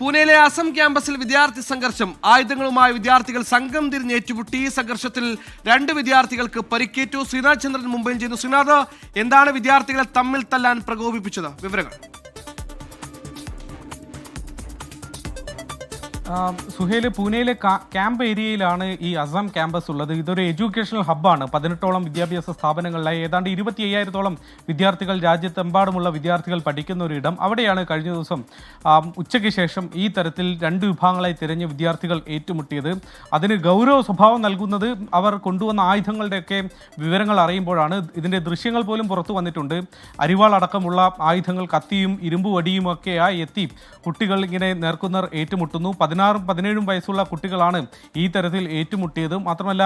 പൂനെയിലെ അസം ക്യാമ്പസിൽ വിദ്യാർത്ഥി സംഘർഷം. ആയുധങ്ങളുമായി വിദ്യാർത്ഥികൾ സംഘം തിരിഞ്ഞ് ഏറ്റുമുട്ടി ഈ സംഘർഷത്തിൽ രണ്ട് വിദ്യാർത്ഥികൾക്ക് പരിക്കേറ്റു. ശ്രീനാഥ് ചന്ദ്രൻ മുംബൈയിൽ ചെയ്യുന്നു. ശ്രീനാഥ് എന്താണ് വിദ്യാർത്ഥികളെ തമ്മിൽ തല്ലാൻ പ്രകോപിപ്പിച്ചത്? വിവരങ്ങൾ. സുഹേൽ പൂനെയിലെ ക്യാമ്പ് ഏരിയയിലാണ് ഈ അസം ക്യാമ്പസ് ഉള്ളത്. ഇതൊരു എഡ്യൂക്കേഷണൽ ഹബ്ബാണ്. പതിനെട്ടോളം വിദ്യാഭ്യാസ സ്ഥാപനങ്ങളിലായി ഏതാണ്ട് ഇരുപത്തി അയ്യായിരത്തോളം വിദ്യാർത്ഥികൾ രാജ്യത്തെമ്പാടുമുള്ള വിദ്യാർത്ഥികൾ പഠിക്കുന്ന ഒരു ഇടം. അവിടെയാണ് കഴിഞ്ഞ ദിവസം ഉച്ചയ്ക്ക് ശേഷം ഈ തരത്തിൽ രണ്ട് വിഭാഗങ്ങളായി തിരഞ്ഞ് വിദ്യാർത്ഥികൾ ഏറ്റുമുട്ടിയത്. അതിന് ഗൗരവ സ്വഭാവം നൽകുന്നത് അവർ കൊണ്ടുവന്ന ആയുധങ്ങളുടെയൊക്കെ വിവരങ്ങൾ അറിയുമ്പോഴാണ്. ഇതിന്റെ ദൃശ്യങ്ങൾ പോലും പുറത്തു വന്നിട്ടുണ്ട്. അരിവാൾ അടക്കമുള്ള ആയുധങ്ങൾ കത്തിയും ഇരുമ്പ് വടിയുമൊക്കെയായി എത്തി. കുട്ടികൾ ഇങ്ങനെ നേർക്കുന്നവർ ഏറ്റുമുട്ടുന്നു. പതിനാറും പതിനേഴും വയസ്സുള്ള കുട്ടികളാണ് ഈ തരത്തിൽ ഏറ്റുമുട്ടിയത്. മാത്രമല്ല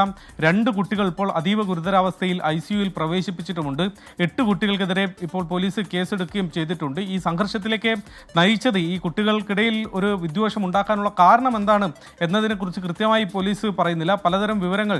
രണ്ട് കുട്ടികൾ ഇപ്പോൾ അതീവ ഗുരുതരാവസ്ഥയിൽ ഐ സിയുയിൽ പ്രവേശിപ്പിച്ചിട്ടുമുണ്ട്. എട്ട് കുട്ടികൾക്കെതിരെ ഇപ്പോൾ പോലീസ് കേസെടുക്കുകയും ചെയ്തിട്ടുണ്ട്. ഈ സംഘർഷത്തിലേക്ക് നയിച്ചത് ഈ കുട്ടികൾക്കിടയിൽ ഒരു വിദ്വേഷം ഉണ്ടാക്കാനുള്ള കാരണം എന്താണ് എന്നതിനെക്കുറിച്ച് കൃത്യമായി പോലീസ് പറയുന്നില്ല. പലതരം വിവരങ്ങൾ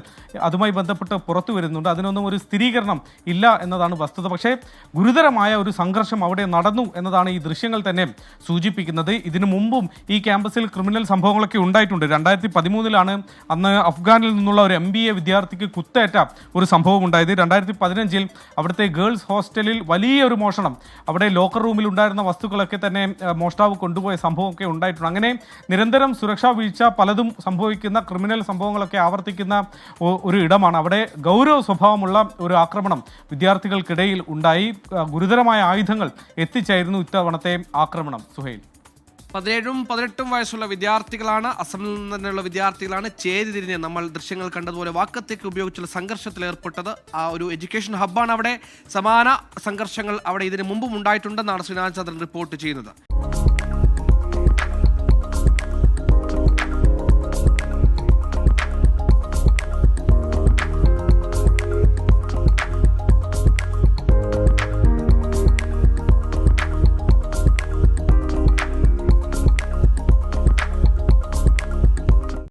അതുമായി ബന്ധപ്പെട്ട് പുറത്തു വരുന്നുണ്ട്. അതിനൊന്നും ഒരു സ്ഥിരീകരണം ഇല്ല എന്നതാണ് വസ്തുത. പക്ഷേ ഗുരുതരമായ ഒരു സംഘർഷം അവിടെ നടന്നു എന്നതാണ് ഈ ദൃശ്യങ്ങൾ തന്നെ സൂചിപ്പിക്കുന്നത്. ഇതിനു മുമ്പും ഈ ക്യാമ്പസിൽ ക്രിമിനൽ സംഭവങ്ങളൊക്കെ ഉണ്ടായിട്ടുണ്ട്. രണ്ടായിരത്തി പതിമൂന്നിലാണ് അന്ന് അഫ്ഗാനിൽ നിന്നുള്ള ഒരു എം ബി എ വിദ്യാർത്ഥിക്ക് കുത്തേറ്റ ഒരു സംഭവം ഉണ്ടായത്. രണ്ടായിരത്തി പതിനഞ്ചിൽ അവിടുത്തെ ഗേൾസ് ഹോസ്റ്റലിൽ വലിയൊരു മോഷണം. അവിടെ ലോക്കർ റൂമിൽ ഉണ്ടായിരുന്ന വസ്തുക്കളൊക്കെ തന്നെ മോഷ്ടാവ് കൊണ്ടുപോയ സംഭവമൊക്കെ ഉണ്ടായിട്ടുണ്ട്. അങ്ങനെ നിരന്തരം സുരക്ഷാ വീഴ്ച പലതും സംഭവിക്കുന്ന ക്രിമിനൽ സംഭവങ്ങളൊക്കെ ആവർത്തിക്കുന്ന ഒരു ഇടമാണ്. അവിടെ ഗൗരവ സ്വഭാവമുള്ള ഒരു ആക്രമണം വിദ്യാർത്ഥികൾക്കിടയിൽ ഉണ്ടായി. ഗുരുതരമായ ആയുധങ്ങൾ എത്തിച്ചായിരുന്നു ഇത്തവണത്തെ ആക്രമണം. സുഹൈൽ. പതിനേഴും പതിനെട്ടും വയസ്സുള്ള വിദ്യാർത്ഥികളാണ് അസമിൽ നിന്നുള്ള വിദ്യാർത്ഥികളാണ് ചേരി തിരിഞ്ഞ് നമ്മൾ ദൃശ്യങ്ങൾ കണ്ടതുപോലെ വാക്കത്തേക്ക് ഉപയോഗിച്ചുള്ള സംഘർഷത്തിൽ ഏർപ്പെട്ടത്. ആ ഒരു എഡ്യൂക്കേഷൻ ഹബ്ബാണ് അവിടെ. സമാന സംഘർഷങ്ങൾ അവിടെ ഇതിനു മുമ്പും ഉണ്ടായിട്ടുണ്ടെന്നാണ് ശ്രീനാഥ് ചന്ദ്രൻ റിപ്പോർട്ട് ചെയ്യുന്നത്.